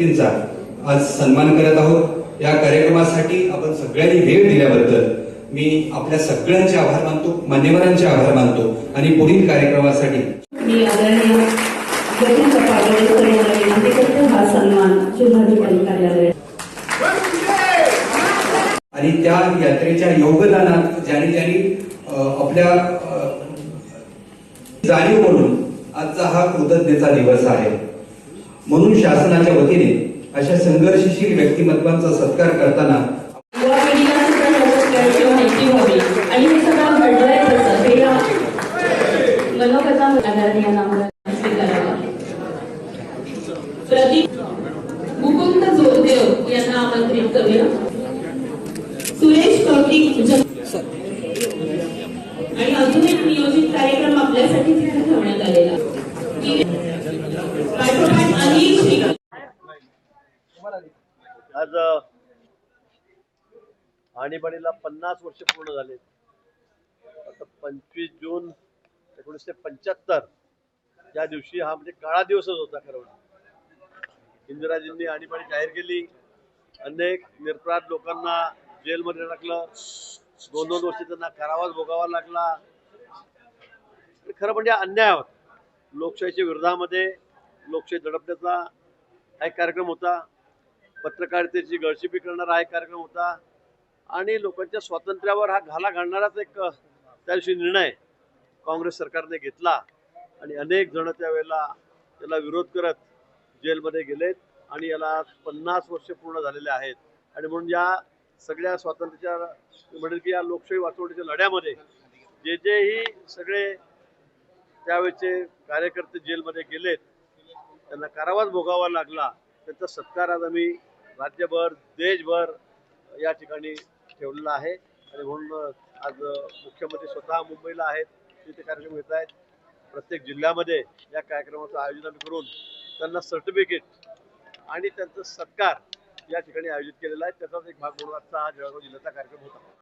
व्यक्तींचा आज सन्मान करत आहोत. या कार्यक्रमासाठी आपण सगळ्यांनी वेळ दिल्याबद्दल मी आपल्या सगळ्यांचे आभार मानतो मान्यवरांचे आभार मानतो आणि पुढील कार्यक्रमासाठी मी आणि त्या यात्रेच्या योगदानात ज्यांनी ज्यांनी आपल्या जाणीव म्हणून आजचा हा कृतज्ञता दिवस आहे. म्हणून शासनाच्या वतीने अशा संघर्षशील व्यक्तिमत्वांचा सत्कार करताना आणि हे सगळं घडलंय कसं? हे प्रदीप मुकुंद जोरदेव यांना आमंत्रित करूया. सुरेश कौतिक आणि अजून एक नियोजित कार्यक्रम आपल्यासाठी तिथे ठेवण्यात आलेला आज आणीबाणीला पन्नास वर्ष पूर्ण झाले. आता पंचवीस जून एकोणीसशे पंच्याहत्तर या दिवशी हा म्हणजे काळा दिवसच होता खरं म्हणजे. इंदिराजींनी आणीबाणी जाहीर केली. अनेक निरपराध लोकांना जेलमध्ये टाकलं. दोन दोन वर्ष त्यांना कारावास भोगावा लागला. खरं म्हणजे अन्याय होता. लोकशाहीच्या विरोधामध्ये लोकशाही दडपण्याचा हा एक कार्यक्रम होता. पत्रकारितेची गळचिपी करणारा हा एक कार्यक्रम होता. आणि लोकांच्या स्वातंत्र्यावर हा घाला घालणाराच एक त्या दिवशी निर्णय काँग्रेस सरकारने घेतला. आणि अनेक जण त्यावेळेला त्याला विरोध करत जेलमध्ये गेलेत आणि याला पन्नास वर्ष पूर्ण झालेले आहेत. आणि म्हणून या सगळ्या स्वातंत्र्याच्या म्हणेल की या लोकशाही वाचवण्याच्या लढ्यामध्ये जे जेही सगळे त्यावेळेचे कार्यकर्ते जेलमध्ये गेलेत त्यांना कारावास भोगावा लागला त्यांचा सत्कार आज आम्ही राज्यभर देशभर या ठिकाणी ठेवलेला आहे. आणि म्हणून आज मुख्यमंत्री स्वतः मुंबईला आहेत तिथे कार्यक्रम घेत आहेत. प्रत्येक जिल्ह्यामध्ये या कार्यक्रमाचं आयोजन आम्ही करून त्यांना सर्टिफिकेट आणि त्यांचा सत्कार या ठिकाणी आयोजित केलेला आहे. त्याचाच एक भाग म्हणून आजचा हा जळगाव जिल्ह्याचा कार्यक्रम होता.